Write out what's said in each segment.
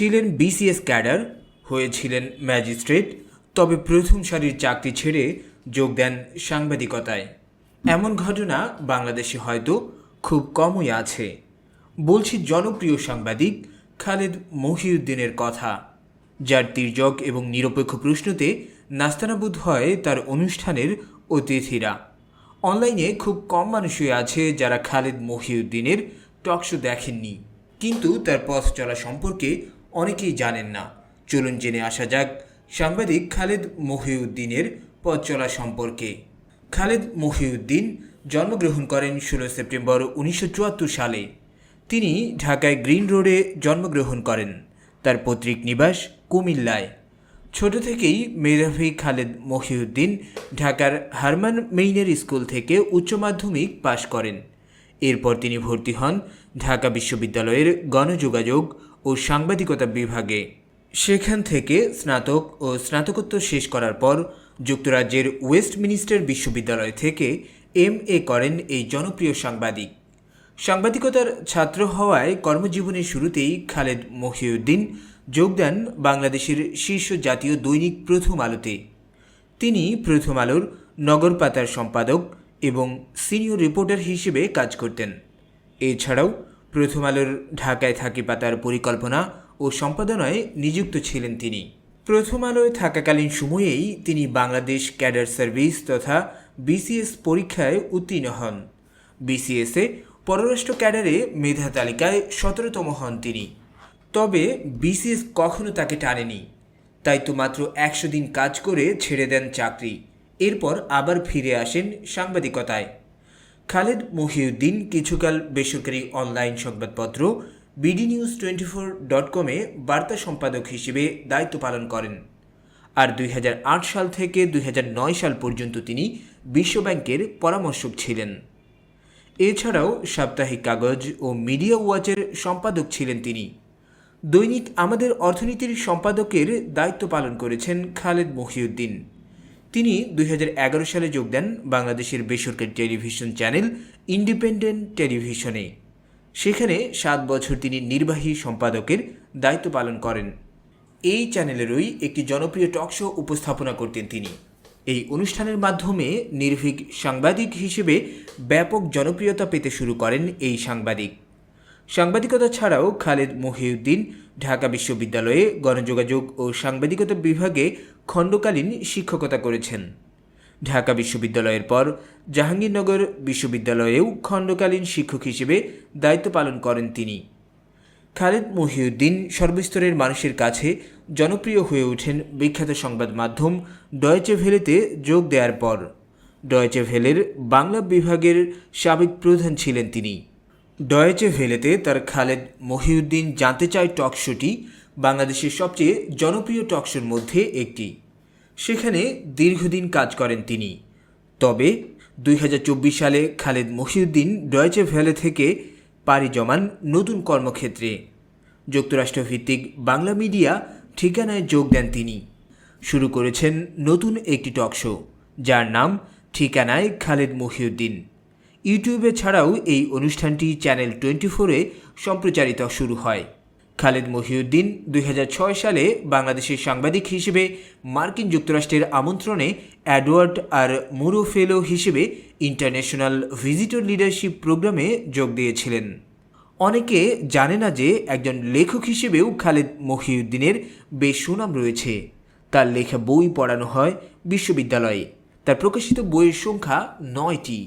ছিলেন BCS cadre, হয়েছিলেন magistrate, তবে প্রথম সারির চাকরি ছেড়ে যোগ দেন সাংবাদিকতায়। এমন ঘটনা বাংলাদেশে হয়তো খুব কমই আছে। বলছি জনপ্রিয় সাংবাদিক খালেদ মহিউদ্দিনের কথা, যার তির্যক এবং নিরপেক্ষ প্রশ্নতে নাস্তানাবুদ হয় তার অনুষ্ঠানের অতিথিরা। অনলাইনে খুব কম মানুষই আছে যারা খালেদ মহিউদ্দিনের টকশো দেখেননি, কিন্তু তার পথ চলা সম্পর্কে অনেকেই জানেন না। চলুন জেনে আসা যাক সাংবাদিক খালেদ মহিউদ্দিনের পথ চলা সম্পর্কে। খালেদ মহিউদ্দিন জন্মগ্রহণ করেন ষোলো সেপ্টেম্বর উনিশশো চুয়াত্তর সালে। তিনি ঢাকায় গ্রিন রোডে জন্মগ্রহণ করেন। তার পৈতৃক নিবাস কুমিল্লায়। ছোট থেকেই মেধাবী খালেদ মহিউদ্দিন ঢাকার হারমান মেইনের স্কুল থেকে উচ্চ মাধ্যমিক পাশ করেন। এরপর তিনি ভর্তি হন ঢাকা বিশ্ববিদ্যালয়ের গণযোগাযোগ ও সাংবাদিকতা বিভাগে। সেখান থেকে স্নাতক ও স্নাতকোত্তর শেষ করার পর যুক্তরাজ্যের ওয়েস্টমিনিস্টার বিশ্ববিদ্যালয় থেকে এম এ করেন এই জনপ্রিয় সাংবাদিক। সাংবাদিকতার ছাত্র হওয়ায় কর্মজীবনের শুরুতেই খালেদ মহিউদ্দিন যোগ দেন বাংলাদেশের শীর্ষ জাতীয় দৈনিক প্রথম আলোতে। তিনি প্রথম আলোর নগর পাতার সম্পাদক এবং সিনিয়র রিপোর্টার হিসেবে কাজ করতেন। এছাড়াও প্রথম আলোর ঢাকায় থাকি পাতার পরিকল্পনা ও সম্পাদনায় নিযুক্ত ছিলেন তিনি। প্রথম আলোয় থাকাকালীন সময়েই তিনি বাংলাদেশ ক্যাডার সার্ভিস তথা বিসিএস পরীক্ষায় উত্তীর্ণ হন। বিসিএসে পররাষ্ট্র ক্যাডারে মেধা তালিকায় সতেরোতম হন তিনি। তবে বিসিএস কখনো তাকে টানেনি। তাই তো মাত্র একশো দিন কাজ করে ছেড়ে দেন চাকরি। এরপর আবার ফিরে আসেন সাংবাদিকতায়। খালেদ মহিউদ্দিন কিছুকাল বেসরকারি অনলাইন সংবাদপত্র BD news twenty four dot কমে বার্তা সম্পাদক হিসেবে দায়িত্ব পালন করেন। আর দুই হাজার আট সাল থেকে দুই হাজার নয় সাল পর্যন্ত তিনি বিশ্বব্যাংকের পরামর্শক ছিলেন। এছাড়াও সাপ্তাহিক কাগজ ও মিডিয়া ওয়াচের সম্পাদক ছিলেন তিনি। দৈনিক আমাদের অর্থনীতির সম্পাদকের দায়িত্ব পালন করেছেন খালেদ মহিউদ্দিন। তিনি দুই হাজার এগারো সালে যোগ দেন বাংলাদেশের বেসরকারি টেলিভিশন চ্যানেল ইন্ডিপেন্ডেন্ট টেলিভিশনে। সেখানে সাত বছর তিনি নির্বাহী সম্পাদকের দায়িত্ব পালন করেন। এই চ্যানেলেরই একটি জনপ্রিয় টক শো উপস্থাপনা করতেন তিনি। এই অনুষ্ঠানের মাধ্যমে নির্ভীক সাংবাদিক হিসেবে ব্যাপক জনপ্রিয়তা পেতে শুরু করেন এই সাংবাদিক। সাংবাদিকতা ছাড়াও খালেদ মহিউদ্দিন ঢাকা বিশ্ববিদ্যালয়ে গণযোগাযোগ ও সাংবাদিকতা বিভাগে খণ্ডকালীন শিক্ষকতা করেছেন। ঢাকা বিশ্ববিদ্যালয়ের পর জাহাঙ্গীরনগর বিশ্ববিদ্যালয়েও খণ্ডকালীন শিক্ষক হিসেবে দায়িত্ব পালন করেন তিনি। খালেদ মহিউদ্দিন সর্বস্তরের মানুষের কাছে জনপ্রিয় হয়ে ওঠেন বিখ্যাত সংবাদ মাধ্যম ডয়েচে ভেলেতে যোগ দেওয়ার পর। ডয়েচে ভেলের বাংলা বিভাগের সাবেক প্রধান ছিলেন তিনি। ডয়েচে ভেলেতে তার খালেদ মহিউদ্দিন জানতে চায় টক শোটি বাংলাদেশের সবচেয়ে জনপ্রিয় টক শোর মধ্যে একটি। সেখানে দীর্ঘদিন কাজ করেন তিনি। তবে দুই হাজার চব্বিশ সালে খালেদ মহিউদ্দিন ডয়েচে ভ্যালে থেকে পাড়ি জমান নতুন কর্মক্ষেত্রে। যুক্তরাষ্ট্রভিত্তিক বাংলা মিডিয়া ঠিকানায় যোগ দেন তিনি। শুরু করেছেন নতুন একটি টক শো, যার নাম ঠিকানায় খালেদ মহিউদ্দিন। ইউটিউবে ছাড়াও এই অনুষ্ঠানটি চ্যানেল টোয়েন্টি ফোরে সম্প্রচারিত শুরু হয়। খালেদ মহিউদ্দিন দু হাজার ছয় সালে বাংলাদেশের সাংবাদিক হিসেবে মার্কিন যুক্তরাষ্ট্রের আমন্ত্রণে অ্যাডওয়ার্ড আর মুরো ফেলো হিসেবে ইন্টারন্যাশনাল ভিজিটর লিডারশিপ প্রোগ্রামে যোগ দিয়েছিলেন। অনেকে জানে না যে একজন লেখক হিসেবেও খালেদ মহিউদ্দিনের বেশ সুনাম রয়েছে। তার লেখা বই পড়ানো হয় বিশ্ববিদ্যালয়ে। তার প্রকাশিত বইয়ের সংখ্যা নয়টি।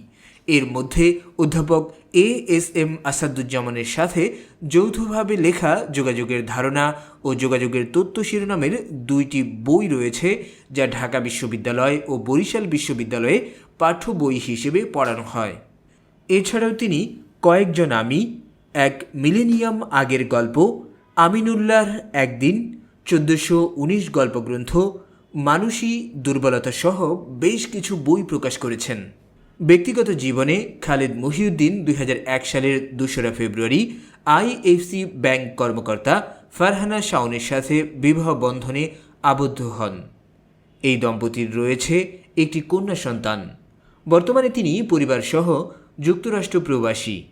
এর মধ্যে অধ্যাপক এ এস এম আসাদুজ্জামানের সাথে যৌথভাবে লেখা যোগাযোগের ধারণা ও যোগাযোগের তথ্য শিরোনামের দুইটি বই রয়েছে, যা ঢাকা বিশ্ববিদ্যালয় ও বরিশাল বিশ্ববিদ্যালয়ে পাঠ্য বই হিসেবে পড়ানো হয়। এছাড়াও তিনি কয়েকজন আমি, এক মিলেনিয়াম আগের গল্প, আমিনুল্লাহর একদিন, চোদ্দোশো উনিশ গল্পগ্রন্থ মানুষই দুর্বলতা সহ বেশ কিছু বই প্রকাশ করেছেন। ব্যক্তিগত জীবনে খালেদ মহিউদ্দিন দুই হাজার এক সালের দোসরা ফেব্রুয়ারি আইএফসি ব্যাংক কর্মকর্তা ফারহানা শাওনের সাথে বিবাহ বন্ধনে আবদ্ধ হন। এই দম্পতির রয়েছে একটি কন্যা সন্তান। বর্তমানে তিনি পরিবারসহ যুক্তরাষ্ট্র প্রবাসী।